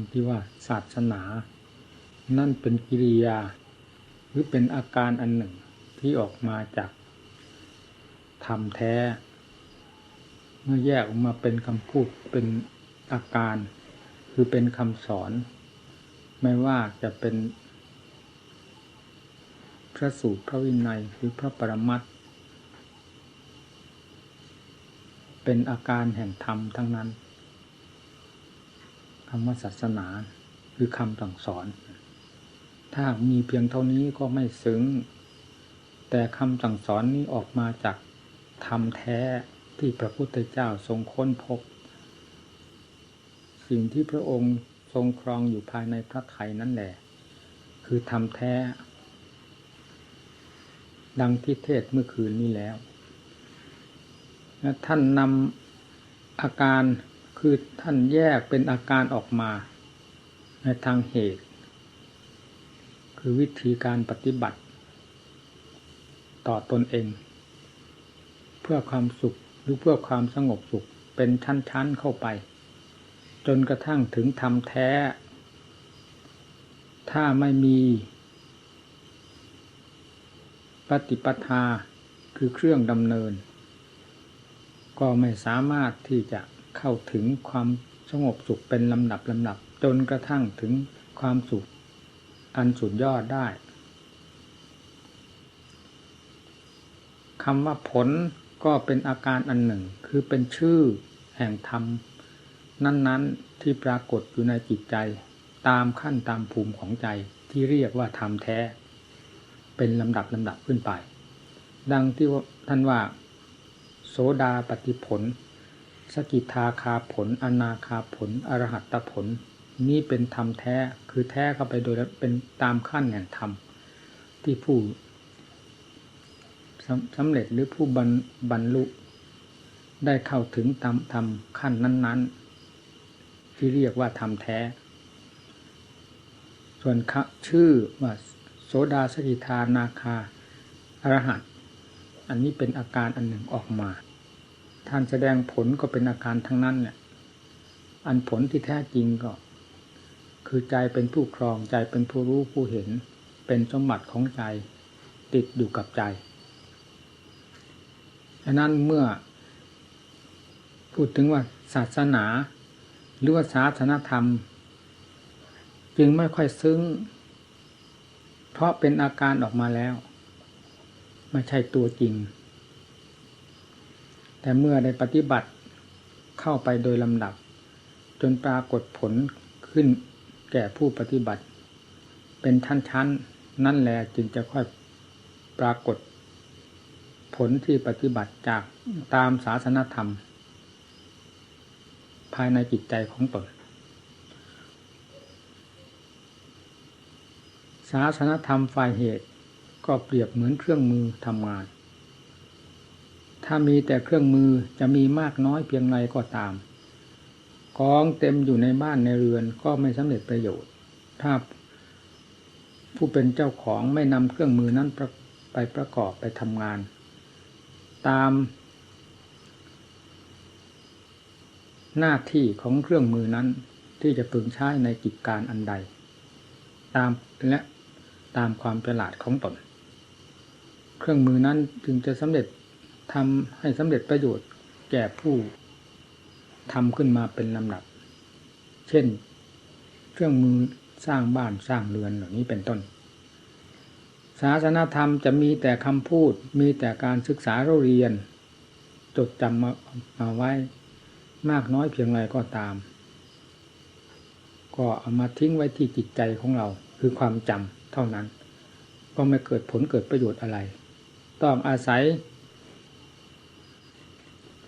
ำที่ว่าศาสนา นั่นเป็นกิริยา หรือเป็นอาการอันหนึ่งที่ออกมาจากธรรมแท้ เมื่อแยกออกมาเป็นคำพูดเป็นอาการ คือเป็นคำสอน ไม่ว่าจะเป็น พระสูตรพระวินัยหรือพระปรมัตเป็นอาการแห่งธรรมทั้งนั้น คำว่าศาสนาคือคำสั่งสอน ถ้ามีเพียงเท่านี้ก็ไม่ซึ้ง แต่คำสั่งสอนนี้ออกมาจากธรรมแท้ที่พระพุทธเจ้าทรงค้นพบ สิ่งที่พระองค์ทรงครองอยู่ภายในพระไถยนั่นแหละ คือธรรมแท้ ดังที่เทศเมื่อคืนนี้แล้ว ท่านนำอาการ คือท่านแยกเป็นอาการออกมา ในทางเหตุ คือวิธีการปฏิบัติ ต่อตนเอง เพื่อความสุขหรือเพื่อความสงบสุขเป็นชั้นๆเข้าไป จนกระทั่งถึงธรรมแท้ ถ้าไม่มี ปฏิปทาคือเครื่องดำเนิน ก็ไม่สามารถที่จะ เข้าถึงความสงบสุขเป็นลำดับลำดับจนกระทั่งถึงความสุขอันสุดยอดได้คำว่าผลก็เป็นอาการอันหนึ่ง คือเป็นชื่อแห่งธรรม นั้นๆที่ปรากฏอยู่ในจิตใจ ตามขั้นตามภูมิของใจที่เรียกว่าธรรมแท้ เป็นลำดับลำดับขึ้นไป ดังที่ท่านว่า โสดาปฏิผล สกิทาคาผล อนาคาผล อรหัตตผล นี่เป็นธรรมแท้ คือแท้เข้าไปโดยเป็นตามขั้นแห่งธรรม ที่ผู้สำเร็จหรือผู้บรรลุได้เข้าถึงตามธรรมขั้นนั้น ๆ ที่เรียกว่าธรรมแท้ ส่วนชื่อว่าโสดาสกิทานาคาอรหัต อันนี้เป็นอาการอันหนึ่งออกมา ท่านแสดงผลก็เป็นอาการทั้งนั้นเนี่ยอันผลที่แท้จริงก็ คือใจเป็นผู้ครองใจเป็นผู้รู้ผู้เห็น เป็นสมบัติของใจติดอยู่กับใจฉะนั้นเมื่อ พูดถึงว่าศาสนา หรือว่าศาสนธรรม จึงไม่ค่อยซึ้ง เพราะเป็นอาการออกมาแล้ว ไม่ใช่ตัวจริง แต่เมื่อได้ปฏิบัติเข้าไปโดยลำดับ จนปรากฏผลขึ้นแก่ผู้ปฏิบัติ เป็นชั้นๆ นั่นแหละจึงจะค่อยปรากฏ ผลที่ปฏิบัติจากตามศาสนธรรม ภายในจิตใจของตนศาสนธรรมฝ่ายเหตุก็เปรียบเหมือนเครื่องมือทำงาน ถ้ามีแต่เครื่องมือจะมีมากน้อยเพียงไรก็ตามกองเต็มอยู่ในบ้านในเรือนก็ไม่สำเร็จประโยชน์ ถ้าผู้เป็นเจ้าของไม่นำเครื่องมือนั้นไปประกอบไปทำงาน ตามหน้าที่ของเครื่องมือนั้นที่จะพึงใช้ในกิจการอันใด ตามและตามความฉลาดของตน เครื่องมือนั้นจึงจะสำเร็จ ทำให้สำเร็จประโยชน์แก่ผู้ทำขึ้นมาเป็นลำดับ เช่น เครื่องมือสร้างบ้านสร้างเรือนเหล่านี้เป็นต้น ศาสนาธรรมจะมีแต่คำพูด มีแต่การศึกษาเราเรียน จดจำมามาไว้มากน้อยเพียงไรก็ตาม ก็เอามาทิ้งไว้ที่จิตใจของเราคือความจำเท่านั้น ก็ไม่เกิดผลเกิดประโยชน์อะไร ต้องอาศัย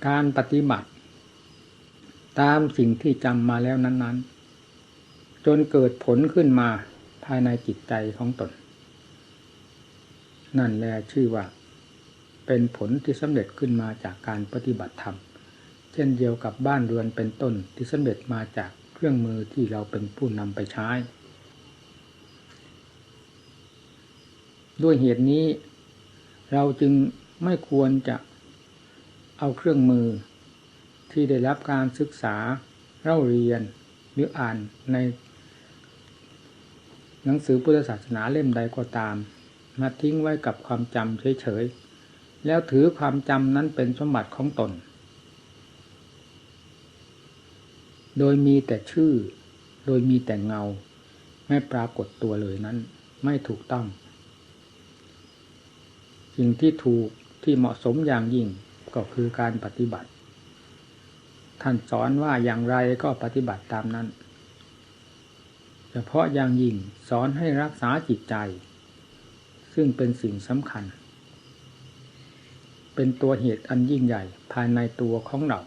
การปฏิบัติ ตามสิ่งที่จำมาแล้วนั้น ๆ จนเกิดผลขึ้นมาภายในจิตใจของตน นั่นแหละชื่อว่า เป็นผลที่สำเร็จขึ้นมาจากการปฏิบัติธรรม เช่นเดียวกับบ้านเรือนเป็นต้นที่สำเร็จมาจากเครื่องมือที่เราเป็นผู้นำไปใช้ ด้วยเหตุนี้เราจึงไม่ควรจะ เอาเครื่องมือ ที่ได้รับการศึกษาเล่าเรียนหรืออ่านใน หนังสือพุทธศาสนาเล่มใดก็ตาม มาทิ้งไว้กับความจำเฉยๆ แล้วถือความจำนั้นเป็นสมบัติของตน โดยมีแต่ชื่อ โดยมีแต่เงา ไม่ปรากฏตัวเลยนั้น ไม่ถูกต้อง สิ่งที่ถูกที่เหมาะสมอย่างยิ่ง ก็คือการปฏิบัติ ท่านสอนว่าอย่างไรก็ปฏิบัติตามนั้น เฉพาะอย่างยิ่งสอนให้รักษาจิตใจ ซึ่งเป็นสิ่งสำคัญ เป็นตัวเหตุอันยิ่งใหญ่ภายในตัวของเรา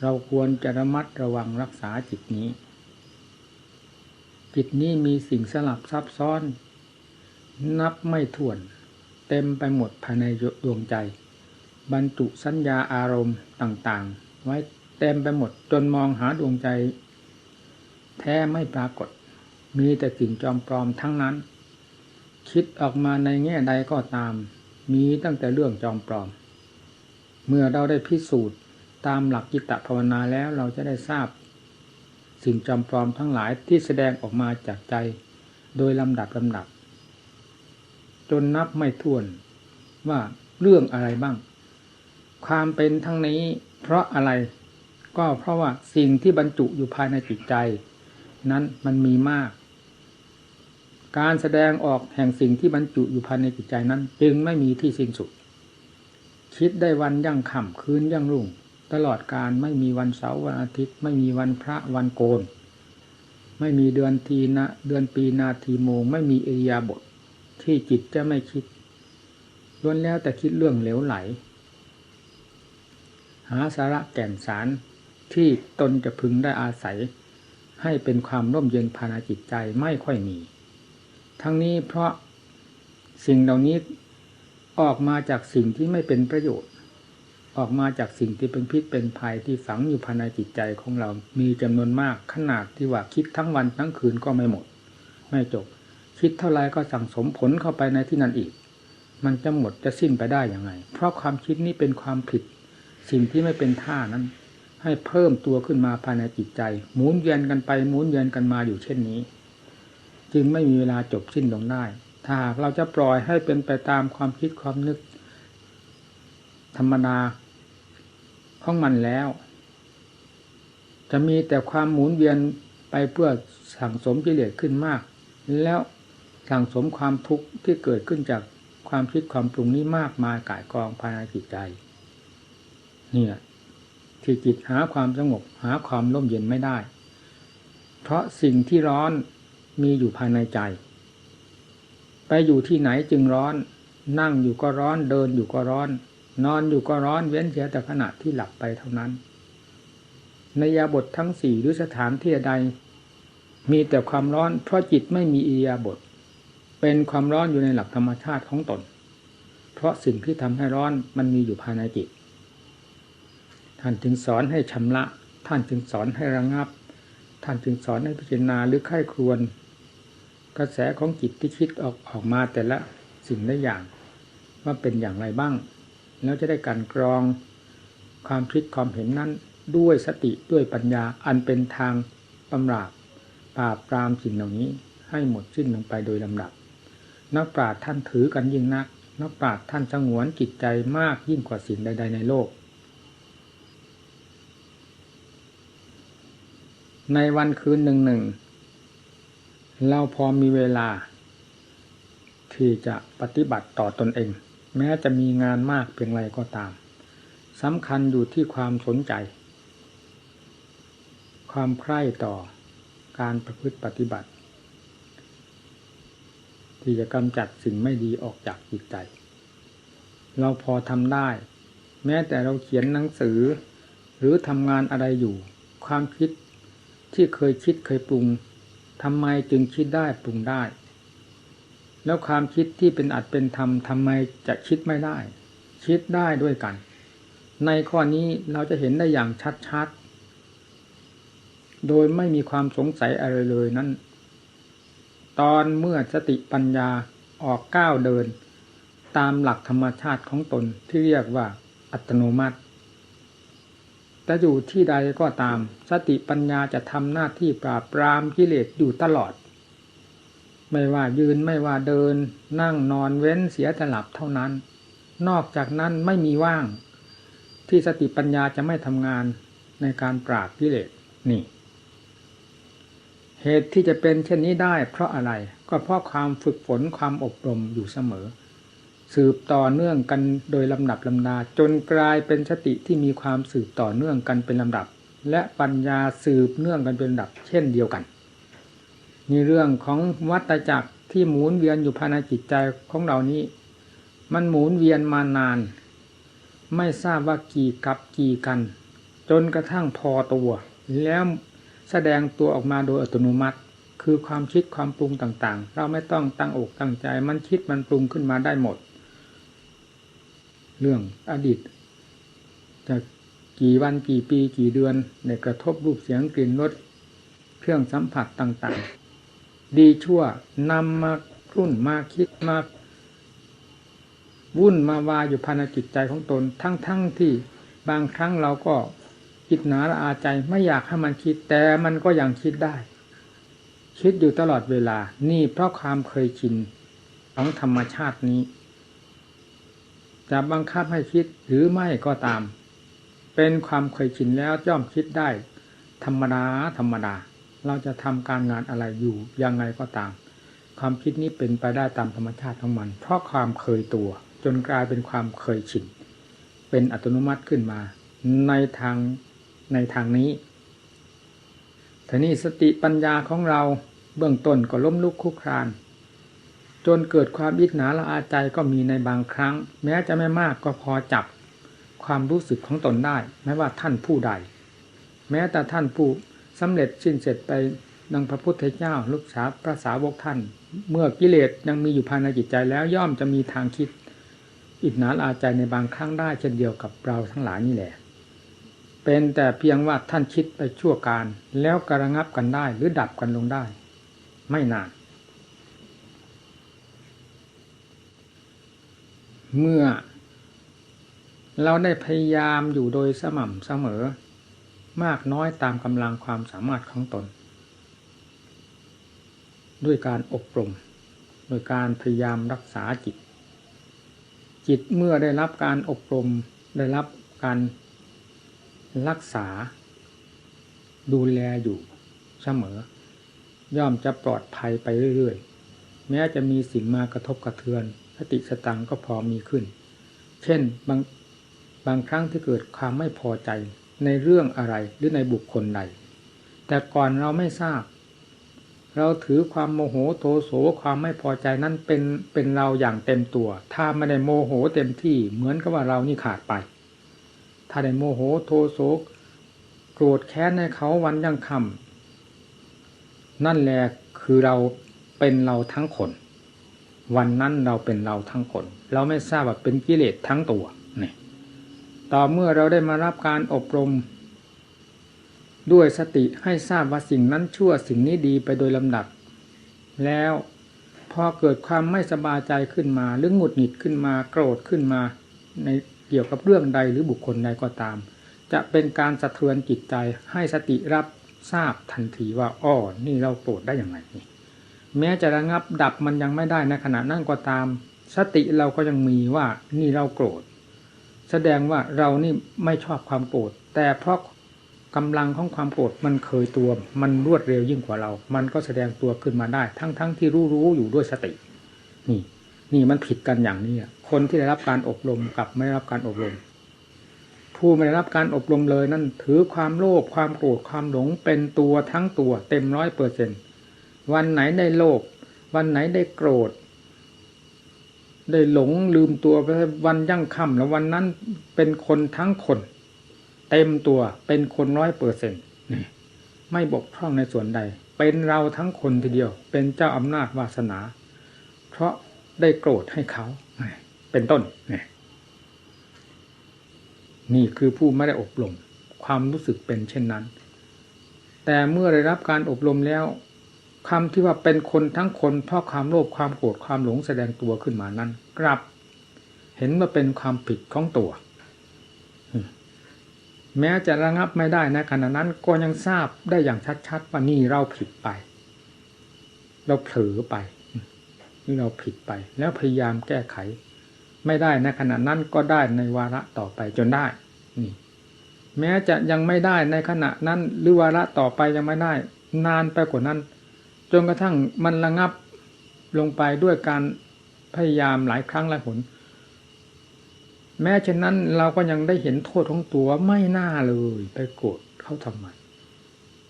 เราควรจะระมัดระวังรักษาจิตนี้ จิตนี้มีสิ่งสลับซับซ้อนนับไม่ถ้วน เต็มไปหมดภายในดวงใจ บรรจุสัญญาอารมณ์ต่างๆ ไว้เต็มไปหมดจนมองหาดวงใจ แท้ไม่ปรากฏ มีแต่สิ่งจอมปลอมทั้งนั้น คิดออกมาในแง่ใดก็ตาม มีตั้งแต่เรื่องจอมปลอม เมื่อเราได้พิสูจน์ตามหลักจิตภาวนาแล้วเราจะได้ทราบ สิ่งจอมปลอมทั้งหลายที่แสดงออกมาจากใจ โดยลำดับลำดับ จนนับไม่ถ้วนว่าเรื่องอะไรบ้าง ความเป็นทั้งนี้เพราะอะไร ก็เพราะว่าสิ่งที่บรรจุอยู่ภายในจิตใจ นั้นมันมีมาก การแสดงออกแห่งสิ่งที่บรรจุอยู่ภายในจิตใจนั้น จึงไม่มีที่สิ้นสุด คิดได้วันยั่งค่ำคืนยั่งรุ่ง ตลอดการไม่มีวันเสาร์วันอาทิตย์ ไม่มีวันพระวันโกน ไม่มีเดือนทีนะเดือนปีนาทีโมง ไม่มีเอียาบท ที่จิตจะไม่คิดล้วนแล้วแต่คิดเรื่องเหลวไหล หาสาระแก่นสารที่ตนจะพึงได้อาศัย ให้เป็นความร่มเย็นภายในจิตใจไม่ค่อยมี ทั้งนี้เพราะสิ่งเหล่านี้ออกมาจากสิ่งที่ไม่เป็นประโยชน์ ออกมาจากสิ่งที่เป็นพิษเป็นภัยที่ฝังอยู่ภายในจิตใจของเรามีจำนวนมากขนาดที่ว่าคิดทั้งวันทั้งคืนก็ไม่หมด ไม่จบ คิดเท่าไรก็สั่งสมผลเข้าไปในที่นั้นอีก มันจะหมดจะสิ้นไปได้อย่างไง เพราะความคิดนี้เป็นความผิด สิ่งที่ไม่เป็นท่านั้น ให้เพิ่มตัวขึ้นมาภายในจิตใจ หมุนเวียนกันไปหมุนเวียนกันมาอยู่เช่นนี้ จึงไม่มีเวลาจบสิ้นลงได้ ถ้าเราจะปล่อยให้เป็นไปตามความคิดความนึก ธรรมดาของมันแล้ว จะมีแต่ความหมุนเวียนไปเพื่อสั่งสมกิเลสขึ้นมาก แล้ว สั่งสมความทุกข์ที่เกิดขึ้นจากความคิดความปรุงนี้มากมายกายกองภายในจิตใจนี่แหละที่จิตหาความสงบหาความร่มเย็นไม่ได้ เพราะสิ่งที่ร้อนมีอยู่ภายในใจ ไปอยู่ที่ไหนจึงร้อน นั่งอยู่ก็ร้อนเดินอยู่ก็ร้อน นอนอยู่ก็ร้อนเว้นเสียแต่ขณะที่หลับไปเท่านั้น ในยาบททั้งสี่หรือสถานที่ใด มีแต่ความร้อน เพราะจิตไม่มีอิยาบท เป็นความร้อนอยู่ในหลักธรรมชาติของตน เพราะสิ่งที่ทำให้ร้อนมันมีอยู่ภายในจิต ท่านจึงสอนให้ชำระ ท่านจึงสอนให้ระงับ ท่านจึงสอนให้พิจารณาหรือไข้ครวน กระแสของจิตที่คิดออกออกมาแต่ละสิ่งละอย่างว่าเป็นอย่างไรบ้าง แล้วจะได้การกรองความคิดความเห็นนั้นด้วยสติด้วยปัญญาอันเป็นทางปำราบปราบปรามสิ่งเหล่านี้ให้หมดสิ้นลงไปโดยลำดับ นักปราชญ์ท่านถือกันยิ่งนัก นักปราชญ์ท่านสงวนจิตใจมากยิ่งกว่าสิ่งใด ๆ ในโลก ในวันคืนหนึ่งหนึ่งเราพอมีเวลา ที่จะปฏิบัติต่อตอนเอง แม้จะมีงานมากเพียงไรก็ตามสำคัญอยู่ที่ความสนใจ ความใคร่ต่อการประพฤติปฏิบัติ ที่จะกำจัดสิ่งไม่ดีออกจากจิตใจ เราพอทำได้ แม้แต่เราเขียนหนังสือ หรือทำงานอะไรอยู่ ความคิดที่เคยคิดเคยปรุงทำไมจึงคิดได้ปรุงได้ แล้วความคิดที่เป็นอัดเป็นธรรมทำไมจะคิดไม่ได้ คิดได้ด้วยกัน ในข้อนี้เราจะเห็นได้อย่างชัดๆโดยไม่มีความสงสัยอะไรเลยนั้น ตอนเมื่อสติปัญญาออกก้าวเดิน ตามหลักธรรมชาติของตนที่เรียกว่าอัตโนมัติแต่อยู่ที่ใดก็ตาม สติปัญญาจะทำหน้าที่ปราบปรามกิเลสอยู่ตลอด ไม่ว่ายืนไม่ว่าเดิน นั่งนอนเว้นเสียแต่หลับเท่านั้น นอกจากนั้นไม่มีว่าง ที่สติปัญญาจะไม่ทำงานในการปราบกิเลสนี่ เหตุที่จะเป็นเช่นนี้ได้เพราะอะไรก็เพราะความฝึกฝนความอบรมอยู่เสมอ สืบต่อเนื่องกันโดยลำดับลำดาจนกลายเป็นสติที่มีความสืบต่อเนื่องกันเป็นลำดับ และปัญญาสืบเนื่องกันเป็นลำดับ เช่นเดียวกันนี่เรื่องของวัตจักรที่หมุนเวียนอยู่ภายในจิตใจของเรานี้ มันหมุนเวียนมานาน ไม่ทราบว่ากี่กับกี่กัน จนกระทั่งพอตัว แล้ว แสดงตัวออกมาโดยอัตโนมัติ คือความคิดความปรุงต่างๆ เราไม่ต้องตั้งอกตั้งใจ มันคิดมันปรุงขึ้นมาได้หมด เรื่องอดีตจะกี่วันกี่ปีกี่เดือนในกระทบรูปเสียงกลิ่นรสเครื่องสัมผัสต่างๆ ดีชั่วนำมารุ่นมาคิดมาวุ่นมาวาอยู่ภายในจิตใจของตน ทั้งๆทที่บางครั้งเราก็ คิดหนาละอาใจไม่อยากให้มันคิดแต่มันก็ยังคิดได้ คิดอยู่ตลอดเวลา นี่เพราะความเคยชินของธรรมชาตินี้ จะบังคับให้คิดหรือไม่ก็ตาม เป็นความเคยชินแล้วย่อมคิดได้ ธรรมดาธรรมดา เราจะทำการงานอะไรอยู่ยังไงก็ตาม ความคิดนี้เป็นไปได้ตามธรรมชาติของมัน เพราะความเคยตัว จนกลายเป็นความเคยชินเป็นอัตโนมัติขึ้นมา ในทาง ในทางนี้แต่นี่สติปัญญาของเราเบื้องต้นก็ล้มลุกคุกคราน จนเกิดความอิจฉาละอาใจก็มีในบางครั้ง แม้จะไม่มากก็พอจับความรู้สึกของตนได้ไม่ว่าท่านผู้ใด แม้แต่ท่านผู้สำเร็จสิ้นเสร็จไปดังพระพุทธเจ้าลูกสาวพระสาวกท่าน เมื่อกิเลสยังมีอยู่ภายในจิตใจแล้วย่อมจะมีทางคิด อิจฉาละอาใจในบางครั้งได้เช่นเดียวกับเราทั้งหลายนี่แหละ เป็นแต่เพียงว่าท่านคิดไปชั่วการ แล้วกระงับกันได้หรือดับกันลงได้ ไม่นาน เมื่อ เราได้พยายามอยู่โดยสม่ำเสมอ มากน้อยตามกำลังความสามารถของตน ด้วยการอบรมโดยการพยายามรักษาจิต จิตเมื่อได้รับการอบรมได้รับการ รักษา ดูแลอยู่เสมอย่อมจะปลอดภัยไปเรื่อยๆ แม้จะมีสิ่งมากระทบกระเทือนสติสตังก็พอมีขึ้น เช่นบางบางครั้งที่เกิดความไม่พอใจในเรื่องอะไรหรือในบุคคลใด แต่ก่อนเราไม่ทราบ เราถือความโมโหโทโสความไม่พอใจนั้นเป็นเป็นเราอย่างเต็มตัว ถ้าไม่ได้โมโหเต็มที่เหมือนกับว่าเรานี่ขาดไป ถ้าได้โมโหโทโสโกรธแค้นในเขาวันยังคำนั่นแหละคือเราเป็นเราทั้งคน วันนั้นเราเป็นเราทั้งคน เราไม่ทราบว่าเป็นกิเลสทั้งตัวนี่ต่อเมื่อเราได้มารับการอบรม ด้วยสติให้ทราบว่าสิ่งนั้นชั่วสิ่งนี้ดีไปโดยลำดับ แล้วพอเกิดความไม่สบายใจขึ้นมา หรือหงุดหงิดขึ้นมา โกรธขึ้นมาใน เกี่ยวกับเรื่องใดหรือบุคคลใดก็ตาม จะเป็นการสะเทือนจิตใจให้สติรับทราบทันทีว่าอ้อนี่เราโกรธได้อย่างไรนี่แม้จะระงับดับมันยังไม่ได้ในขณะนั่งก็ตาม สติเราก็ยังมีว่านี่เราโกรธ แสดงว่าเรานี่ไม่ชอบความโกรธแต่เพราะกำลังของความโกรธมันเคยตัว มันรวดเร็วยิ่งกว่าเรา มันก็แสดงตัวขึ้นมาได้ ทั้งๆทที่รู้รู้อยู่ด้วยสติ นี่ นี่มันผิดกันอย่างนี้คนที่ได้รับการอบรมกับไม่ได้รับการอบรม ผู้ไม่ได้รับการอบรมเลยนั่นถือความโลภความโกรธความหลงเป็นตัวทั้งตัวเต็มร้อยเปอร์เซ็นวันไหนได้โลภวันไหนได้โกรธ ได้หลงลืมตัวไปวันยั่งค่ำแล้ววันนั้นเป็นคนทั้งคน เต็มตัวเป็นคนร้อยเปอร์เซ็นต์ไม่บกพร่องในส่วนใด เป็นเราทั้งคนทีเดียว เป็นเจ้าอำนาจวาสนา เพราะ ได้โกรธให้เขาเป็นต้นนี่คือผู้ไม่ได้อบรม ความรู้สึกเป็นเช่นนั้น แต่เมื่อได้รับการอบรมแล้วคำที่ว่าเป็นคนทั้งคนเพราะความโลภความโกรธความหลงแสดงตัวขึ้นมานั้นกลับ เห็นว่าเป็นความผิดของตัว แม้จะระงับไม่ได้นะขณะนั้นก็ยังทราบได้อย่างชัดๆว่านี่เราผิดไป เราเผลอไป นี่เราผิดไป แล้วพยายามแก้ไข ไม่ได้ในขณะนั้นก็ได้ในวาระต่อไปจนได้ นี่ แม้จะยังไม่ได้ในขณะนั้นหรือวาระต่อไปยังไม่ได้ นานไปกว่านั้น จนกระทั่งมันระงับลงไปด้วยการพยายามหลายครั้งหลายหน แม้เช่นนั้นเราก็ยังได้เห็นโทษของตัวไม่น่าเลย ไปโกรธเขาทำไม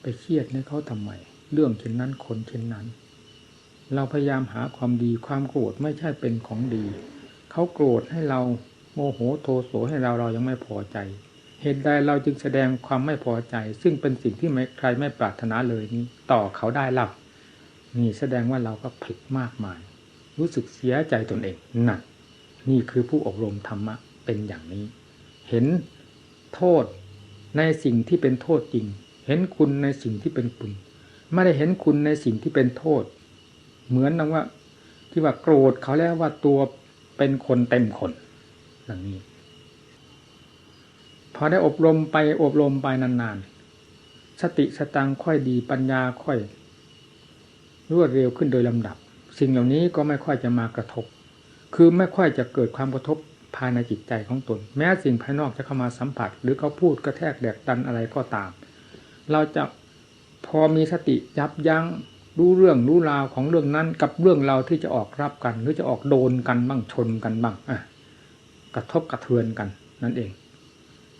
ไปเครียดในเขาทำไม เรื่องเช่นนั้นคนเช่นนั้น เราพยายามหาความดีความโกรธไม่ใช่เป็นของดี เขาโกรธให้เราโมโหโทโสให้เราเรายังไม่พอใจ เหตุใดเราจึงแสดงความไม่พอใจ ซึ่งเป็นสิ่งที่ใครไม่ปรารถนาเลยนี้ต่อเขาได้เล่านี่แสดงว่าเราก็ผิดมากมาย รู้สึกเสียใจตนเองหนั่นนี่คือผู้อบรมธรรมะเป็นอย่างนี้ เห็นโทษในสิ่งที่เป็นโทษจริง เห็นคุณในสิ่งที่เป็นคุณ ไม่ได้เห็นคุณในสิ่งที่เป็นโทษ เหมือนนังว่า ที่ว่าโกรธเขาแล้วว่าตัวเป็นคนเต็มคนอย่างนี้พอได้อบรมไปอบรมไปนานๆ สติสตังค่อยดีปัญญาค่อยรวดเร็วขึ้นโดยลำดับ สิ่งเหล่านี้ก็ไม่ค่อยจะมากระทบ คือไม่ค่อยจะเกิดความกระทบภายในจิตใจของตน แม้สิ่งภายนอกจะเข้ามาสัมผัส หรือเขาพูดกระแทกแดกดันอะไรก็ตาม เราจะพอมีสติยับยัง้ง รู้เรื่องรู้ราวของเรื่องนั้น กับเรื่องเราที่จะออกรับกัน หรือจะออกโดนกันบ้างชนกันบ้างอะกระทบกระเทือนกัน นั่นเอง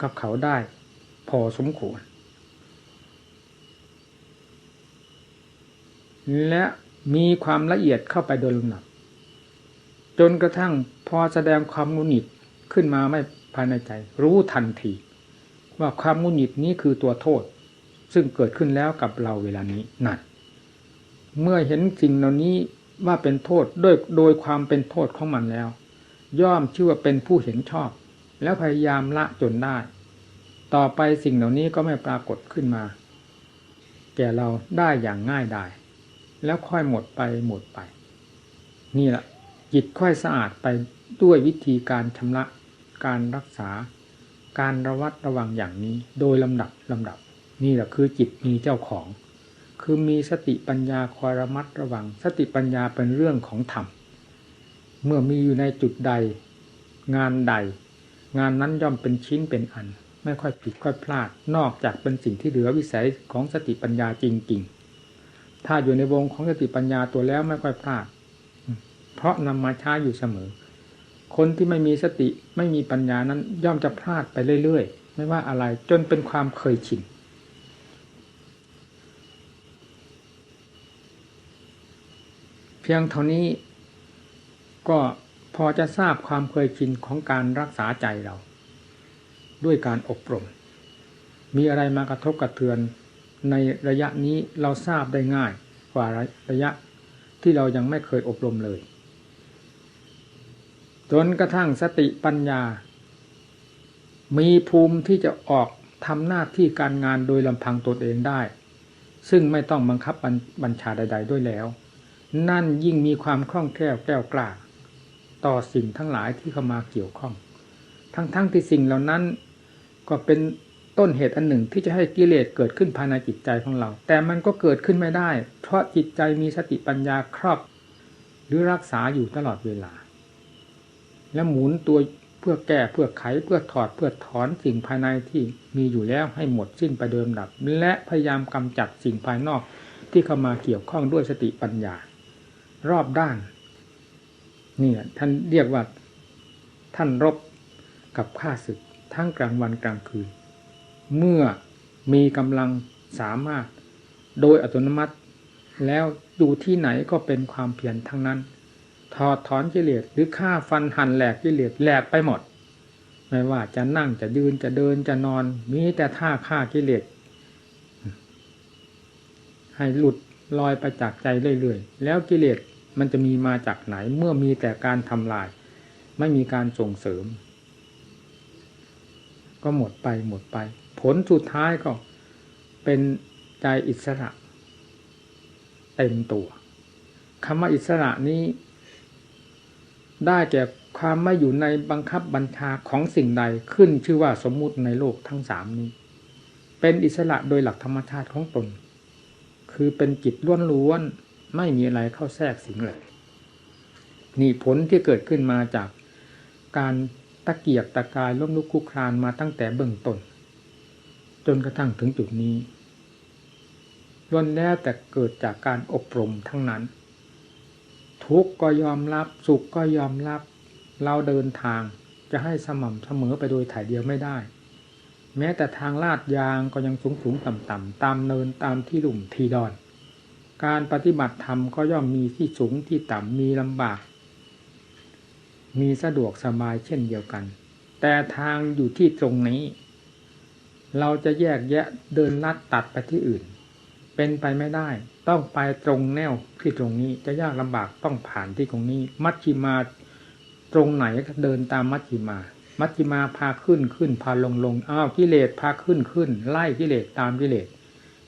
กับเขาได้ พอสมควร และมีความละเอียดเข้าไปโดยลำดับจนกระทั่งพอแสดงความงุนหิดขึ้นมาไม่ภายในใจ รู้ทันที ว่าความงุนหิดนี้คือตัวโทษ ซึ่งเกิดขึ้นแล้วกับเราเวลานี้นั่น เมื่อเห็นสิ่งเหล่านี้ว่าเป็นโทษโดยโดยความเป็นโทษของมันแล้ว ย่อมชื่อว่าเป็นผู้เห็นชอบ แล้วพยายามละจนได้ ต่อไปสิ่งเหล่านี้ก็ไม่ปรากฏขึ้นมา แก่เราได้อย่างง่ายดายแล้วค่อยหมดไปหมดไป นี่แหละจิตค่อยสะอาดไปด้วยวิธีการชำระการรักษา การระวัดระวังอย่างนี้ โดยลำดับลำดับ นี่แหละคือจิตมีเจ้าของ คือมีสติปัญญาคอยระมัดระวัง สติปัญญาเป็นเรื่องของธรรม เมื่อมีอยู่ในจุดใด งานใด งานนั้นย่อมเป็นชิ้นเป็นอัน ไม่ค่อยผิดค่อยพลาด นอกจากเป็นสิ่งที่เหลือวิสัยของสติปัญญาจริง ๆ ถ้าอยู่ในวงของสติปัญญาตัวแล้วไม่ค่อยพลาด เพราะนำมาใช้อยู่เสมอ คนที่ไม่มีสติไม่มีปัญญานั้นย่อมจะพลาดไปเรื่อยๆ ไม่ว่าอะไรจนเป็นความเคยชิน พียงเท่านี้ก็พอจะทราบความเคยชินของการรักษาใจเรา ด้วยการอบรม มีอะไรมากระทบกระเทือนในระยะนี้เราทราบได้ง่ายกว่าระยะที่เรายังไม่เคยอบรมเลย จนกระทั่งสติปัญญา มีภูมิที่จะออกทำหน้าที่การงานโดยลำพังตนเองได้ ซึ่งไม่ต้องบังคับบัญชาใด ๆ ด้วยแล้ว นั่นยิ่งมีความคล่องแคล่วแกล้วกล้าต่อสิ่งทั้งหลายที่เข้ามาเกี่ยวข้อง ทั้งๆทที่สิ่งเหล่านั้น ก็เป็นต้นเหตุอันหนึ่งที่จะให้กิเลสเกิดขึ้นภายในจิตใจของเรา แต่มันก็เกิดขึ้นไม่ได้ เพราะจิตใจมีสติปัญญาครอบ หรือรักษาอยู่ตลอดเวลา และหมุนตัวเพื่อแก้เพื่อไขเพื่อถอดเพื่อถอนสิ่งภายในที่มีอยู่แล้วให้หมดสิ้นไปเดิมดับ และพยายามกำจัดสิ่งภายนอกที่เข้ามาเกี่ยวข้องด้วยสติปัญญา รอบด้านนี่ท่านเรียกว่าท่านรบกับข้าศึกทั้งกลางวันกลางคืน เมื่อมีกำลังสามารถโดยอัตโนมัติ แล้วดูที่ไหนก็เป็นความเพียรทั้งนั้น ถอดถอนกิเลสหรือฆ่าฟันหั่นแหลกกิเลสแหลกไปหมด ไม่ว่าจะนั่งจะยืนจะเดินจะนอน มีแต่ท่าฆ่ากิเลสให้หลุด ลอยไปจากใจเรื่อยๆ แล้วกิเลสมันจะมีมาจากไหนเมื่อมีแต่การทำลาย ไม่มีการส่งเสริม ก็หมดไปหมดไป ผลสุดท้ายก็เป็นใจอิสระ เต็มตัวคำว่าอิสระนี้ ได้แก่ความไม่อยู่ในบังคับบัญชาของสิ่งใดขึ้นชื่อว่าสมมุติในโลกทั้งสามนี้ เป็นอิสระโดยหลักธรรมชาติของตน คือเป็นจิตล้วนๆไม่มีอะไรเข้าแทรกสิงเลยนี่ผลที่เกิดขึ้นมาจากการตะเกียกตะกายล้มลุกคลุกคลานมาตั้งแต่เบื้องต้น จนกระทั่งถึงจุดนี้ล้วนแล้วแต่เกิดจากการอบรมทั้งนั้น ทุกข์ก็ยอมรับ สุขก็ยอมรับ เราเดินทางจะให้สม่ำเสมอไปโดยถ่ายเดียวไม่ได้ แม้แต่ทางลาดยางก็ยังสูงสูงต่ำต่ำตามเนินตามที่หลุมทีดอน การปฏิบัติธรรมก็ย่อมมีที่สูงที่ต่ำมีลำบาก มีสะดวกสบายเช่นเดียวกัน แต่ทางอยู่ที่ตรงนี้ เราจะแยกแยะเดินลัดตัดไปที่อื่น เป็นไปไม่ได้ ต้องไปตรงแนวที่ตรงนี้จะยากลำบากต้องผ่านที่ตรงนี้ มัชชิมาตรงไหนก็เดินตามมัชชิมา มัชชิมาพาขึ้นขึ้นพาลงลงอ้าวกิเลสพาขึ้นขึ้น ไล่กิเลสตามกิเลส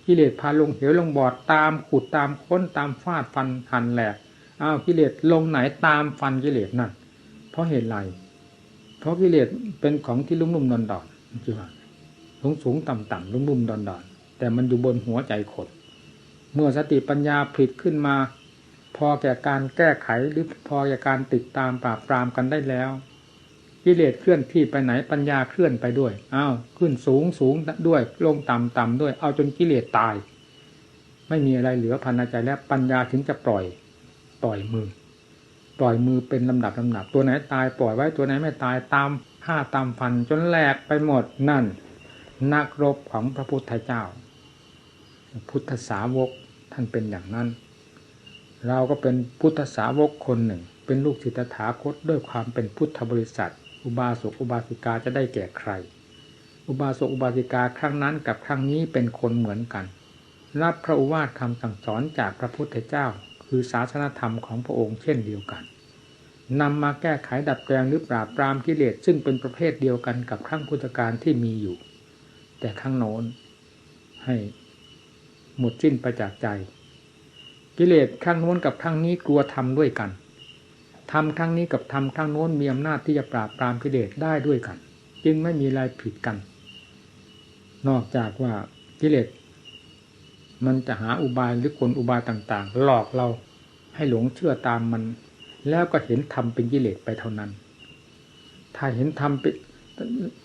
กิเลสพาลงเหวลงบอดตามขุดตามค้นตามฟาดฟันหันแหลกอ้าวกิเลสลงไหนตามฟันกิเลสนั่นเพราะเหตุไรเพราะกิเลสเป็นของที่ลุ่มลุ่มดอนดอนจริงสูงสูงต่ำต่ำลุ่มลุ่มดอนดอนแต่มันอยู่บนหัวใจคนเมื่อสติปัญญาผลิตขึ้นมา พอแก่การแก้ไขหรือพอแก่การติดตามปราบปรามกันได้แล้ว กิเลสเคลื่อนที่ไปไหนปัญญาเคลื่อนไปด้วยอ้าวขึ้นสูงสูงด้วยลงต่ำต่ำด้วย เอาจนกิเลสตาย ไม่มีอะไรเหลือพันใจแล้วปัญญาถึงจะปล่อยปล่อยมือ ปล่อยมือเป็นลำดับลำดับ ตัวไหนตายปล่อยไว้ตัวไหนไม่ตายตามผ้าตามฟันจนแหลกไปหมดนั่น นักรบของพระพุทธเจ้า พุทธสาวกท่านเป็นอย่างนั้น เราก็เป็นพุทธสาวกคนหนึ่ง เป็นลูกศิษย์ถาคตด้วยความเป็นพุทธบริษัท อุบาสกอุบาสิกาจะได้แก่ใคร อุบาสกอุบาสิกาครั้งนั้นกับครั้งนี้เป็นคนเหมือนกัน รับพระอุวาทคำสั่งสอนจากพระพุทธเจ้า คือศาสนธรรมของพระองค์เช่นเดียวกันนำมาแก้ไขดัดแปลงหรือปราบปรามกิเลสซึ่งเป็นประเภทเดียวกันกับครั้งพุทธการที่มีอยู่ แต่ครั้งโน้นให้หมดสิ้นไปจากใจ กิเลสครั้งโน้นกับครั้งนี้กลัวทำด้วยกัน ทำครั้งนี้กับทำครั้งโน้นมีอำนาจที่จะปราบปรามกิเลสได้ด้วยกัน จึงไม่มีอะไรผิดกัน นอกจากว่ากิเลสมันจะหาอุบายหรือกลอุบายต่าง ๆ หลอกเราให้หลงเชื่อตามมัน แล้วก็เห็นธรรมเป็นกิเลสไปเท่านั้น ถ้าเห็นธรรมเป็น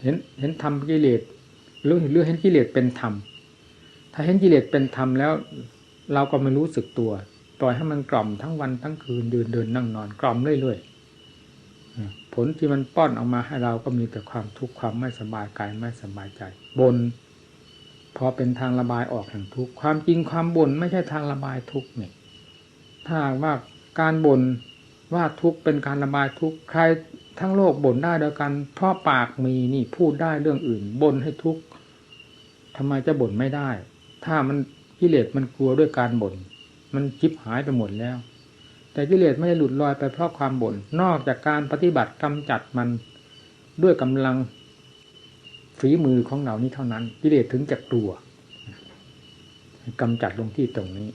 เห็นเห็นธรรมกิเลสหรือหรือเห็นกิเลสเป็นธรรม ถ้าเห็นกิเลสเป็นธรรมแล้ว เราก็ไม่รู้สึกตัว ปล่อยให้มันกล่อมทั้งวันทั้งคืนเดินเดินนั่งนอนกล่อมเรื่อยๆผลที่มันป้อนออกมาให้เราก็มีแต่ความทุกข์ความไม่สบายกายไม่สบายใจบนพอเป็นทางระบายออกแห่งทุกข์ความจริงความบ่นไม่ใช่ทางระบายทุกข์นี่ถ้าว่าการบ่นว่าทุกข์เป็นการระบายทุกข์ใครทั้งโลกบ่นได้เดียวกัน เพราะปากมีนี่พูดได้เรื่องอื่นบ่นให้ทุกข์ทำไมจะบ่นไม่ได้ ถ้ามันกิเลสมันกลัวด้วยการบ่น มันจิบหายไปหมดแล้ว แต่กิเลสไม่ได้หลุดลอยไปเพราะความบ่นนอกจากการปฏิบัติกำจัดมันด้วยกำลังฝีมือของเรานี้เท่านั้น กิเลสถึงจะกลัวกำจัดลงที่ตรงนี้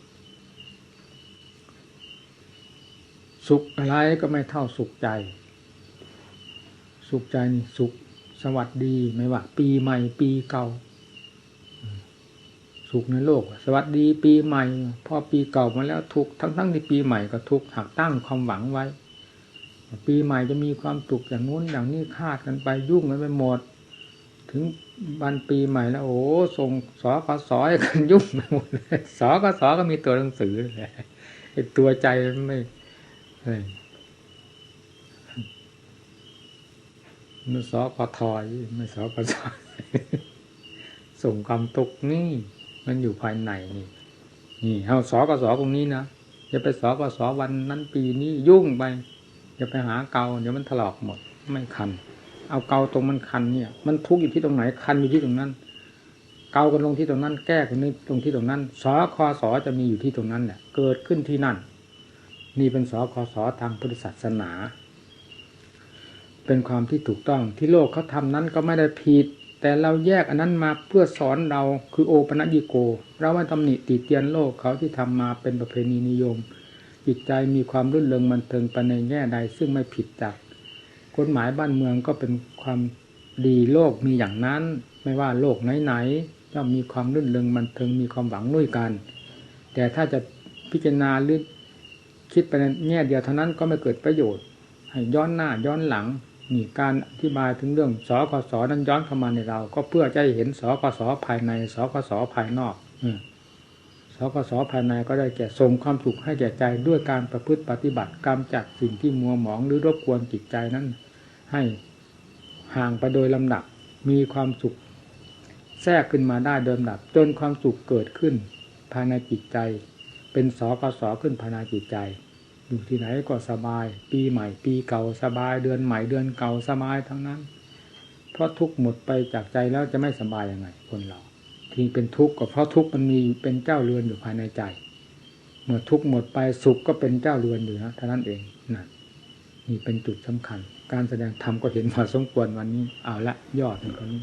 สุขอะไรก็ไม่เท่าสุขใจ สุขใจนี่สุขสวัสดีไม่ว่า ปีใหม่ปีเก่า สุขในโลก สวัสดีปีใหม่ พอปีเก่ามาแล้วทุกทั้งทั้งที่ปีใหม่ก็ทุกหากตั้งความหวังไว้ ปีใหม่จะมีความสุขอย่างนู้นอย่างนี้คาดกันไปยุ่งกันไปหมด ถึงวันปีใหม่แล้วโอ้ส่งสอกสอยกันยุ่งไปหมดเลยสอกสอก็มีตัวหนังสือเลยไอตัวใจไม่ไม่สอกทอยไม่สอกทอยส่งความตกนี่ มันอยู่ภายในนี่ นี่เอาสอกสอตรงนี้นะอย่าไปสอกสอวันนั้นปีนี้ยุ่งไปอย่าไปหาเกาเดี๋ยวมันถลอกหมด ไม่คัน เอาเกาตรงมันคันเนี่ย มันทุกข์อยู่ที่ตรงไหนคันอยู่ที่ตรงนั้น เกากันลงที่ตรงนั้น แก้กันนี่ตรงที่ตรงนั้นสอคอสอจะมีอยู่ที่ตรงนั้นเนี่ยเกิดขึ้นที่นั่น นี่เป็นสอคอสอทางพุทธศาสนา เป็นความที่ถูกต้องที่โลกเขาทำนั้นก็ไม่ได้ผิด แต่เราแยกอันนั้นมาเพื่อสอนเราคือโอปนัญิโก เราว่าตำหนิติเตียนโลกเขาที่ทำมาเป็นประเพณีนิยม จิตใจมีความรื่นเริงมันเทิงไปในแง่ใด ซึ่งไม่ผิดจากกฎหมายบ้านเมืองก็เป็นความดีโลกมีอย่างนั้น ไม่ว่าโลกไหนๆย่อมมีความรื่นเริงมันเทิงมีความหวังด้วยกัน แต่ถ้าจะพิจารณาหรือคิดไปในแง่เดียวเท่านั้นก็ไม่เกิดประโยชน์ ให้ย้อนหน้าย้อนหลัง นี่การอธิบายถึงเรื่องสกสนั้นย้อนเข้ามาในเรา ก็เพื่อจะให้เห็นสกสภายในสกสภายนอกอืมสกสภายในก็ได้แก่ส่งความสุขให้แก่ใจด้วยการประพฤติปฏิบัติกรรมจัดสิ่งที่มัวหมองหรือรบกวนจิตใจนั้น ให้ห่างไปโดยลำดับมีความสุข แทรกขึ้นมาได้โดยลำดับ จนความสุขเกิดขึ้นภายในจิตใจ เป็นสกสขึ้นภายในจิตใจ อยู่ที่ไหนก็สบาย ปีใหม่ ปีเก่าสบายเดือนใหม่เดือนเก่าสบายทั้งนั้น เพราะทุกหมดไปจากใจแล้วจะไม่สบายยังไง คนเรา ที่เป็นทุกข์ก็เพราะทุกข์มันมีเป็นเจ้าเรือนอยู่ภายในใจ เมื่อทุกข์หมดไปสุขก็เป็นเจ้าเรือนอยู่นะเท่านั้นเองนั่นนี่เป็นจุดสำคัญ การแสดงธรรมก็เห็นพอสมควรวันนี้เอาละยอดในคนนี้